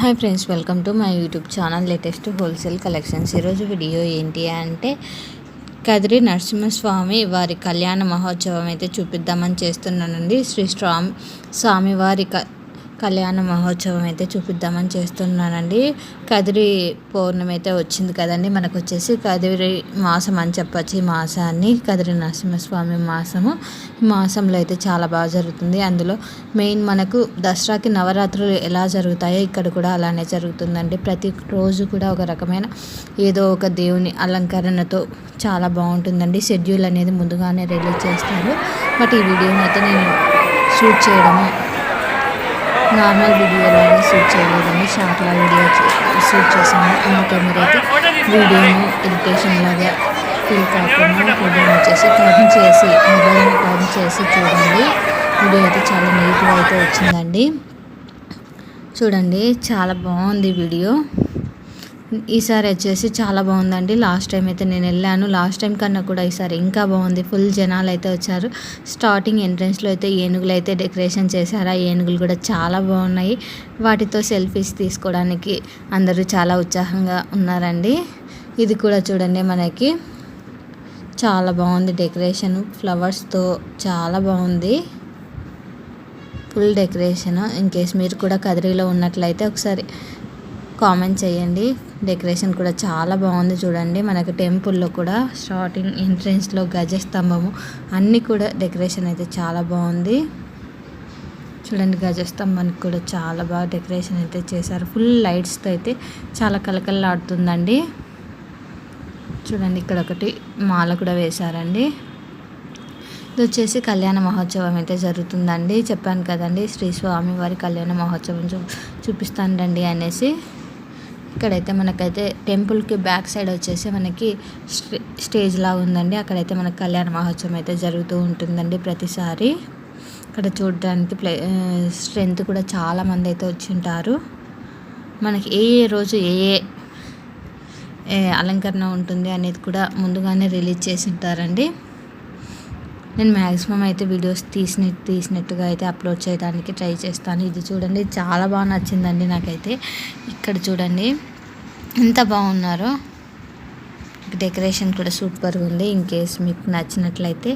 Hi friends welcome to my YouTube channel latest wholesale collections. ఈరోజు video ఏంటి అంటే కదిరి నరసింహస్వామి వారి కళ్యాణ మహోత్సవం అయితే చూపిద్దామని చేస్తున్నానండి. శ్రీ స్వామి స్వామివారి క కళ్యాణ మహోత్సవం అయితే చూపిద్దామని చేస్తున్నానండి. కదిరి పౌర్ణమి అయితే వచ్చింది కదండి. మనకు వచ్చేసి కదిరి మాసం అని చెప్పచ్చు. ఈ మాసాన్ని కదిరి నరసింహస్వామి మాసము. ఈ మాసంలో అయితే చాలా బాగా జరుగుతుంది. అందులో మెయిన్ మనకు దసరాకి నవరాత్రులు ఎలా జరుగుతాయో ఇక్కడ కూడా అలానే జరుగుతుందండి. ప్రతి రోజు కూడా ఒక రకమైన ఏదో ఒక దేవుని అలంకరణతో చాలా బాగుంటుందండి. షెడ్యూల్ అనేది ముందుగానే రిలీజ్ చేస్తారు. బట్ ఈ వీడియోని అయితే నేను షూట్ చేయడము నార్మల్ వీడియోలాగా షూట్ చేయలేదండి. షార్ట్లా వీడియో షూట్ చేశాను. అందుకే మీరైతే వీడియోని ఎడిటేషన్ లాగా ఫీల్ కాకుండా వీడియోని వచ్చేసి కౌంట్ చేసి మొబైల్ని కౌంట్ చేసి చూడండి. వీడియో అయితే చాలా నీట్గా అయితే వచ్చిందండి. చూడండి చాలా బాగుంది వీడియో. ఈసారి వచ్చేసి చాలా బాగుందండి. లాస్ట్ టైం అయితే నేను వెళ్ళాను. లాస్ట్ టైం కన్నా కూడా ఈసారి ఇంకా బాగుంది. ఫుల్ జనాలు అయితే వచ్చారు. స్టార్టింగ్ ఎంట్రెన్స్లో అయితే ఏనుగులు అయితే డెకరేషన్ చేశారు. ఆ ఏనుగులు కూడా చాలా బాగున్నాయి. వాటితో సెల్ఫీస్ తీసుకోవడానికి అందరూ చాలా ఉత్సాహంగా ఉన్నారండి. ఇది కూడా చూడండి మనకి. చాలా బాగుంది డెకరేషన్. ఫ్లవర్స్తో చాలా బాగుంది. Full decoration. ఇన్ కేస్ మీరు కూడా కదిరిలో ఉన్నట్లయితే ఒకసారి కామెంట్ చేయండి. డెకరేషన్ కూడా చాలా బాగుంది చూడండి. మనకు టెంపుల్లో కూడా స్టార్టింగ్ ఎంట్రెన్స్లో గజస్తంభము అన్నీ కూడా డెకరేషన్ అయితే చాలా బాగుంది. చూడండి గజస్తంభానికి కూడా చాలా బాగా డెకరేషన్ అయితే చేశారు. ఫుల్ లైట్స్తో అయితే చాలా కలకలలాడుతుందండి చూడండి ఇక్కడ ఒకటి మాల కూడా వేశారండి. ఇది వచ్చేసి కళ్యాణ మహోత్సవం అయితే జరుగుతుందండి. చెప్పాను కదండి శ్రీ స్వామి వారి కళ్యాణ మహోత్సవం చూ చూపిస్తాను రండి అనేసి. ఇక్కడైతే మనకైతే టెంపుల్కి బ్యాక్ సైడ్ వచ్చేసి మనకి స్టేజ్ లాగా ఉందండి. అక్కడైతే మనకు కళ్యాణ మహోత్సవం అయితే జరుగుతూ ఉంటుందండి ప్రతిసారి. ఇక్కడ చూడడానికి ప్లే స్ట్రెంత్ కూడా చాలామంది అయితే వచ్చి ఉంటారు. మనకి ఏ ఏ రోజు ఏ ఏ అలంకరణ ఉంటుంది అనేది కూడా ముందుగానే రిలీజ్ చేసి ఉంటారండి. నేను మ్యాక్సిమం అయితే వీడియోస్ తీసిన తీసినట్టుగా అయితే అప్లోడ్ చేయడానికి ట్రై చేస్తాను. ఇది చూడండి చాలా బాగా నచ్చిందండి నాకైతే. ఇక్కడ చూడండి ఎంత బాగున్నారో. డెకరేషన్ కూడా సూపర్గా ఉంది. ఇన్ కేస్ మీకు నచ్చినట్లయితే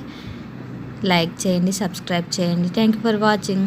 లైక్ చేయండి సబ్స్క్రైబ్ చేయండి. Thank you for watching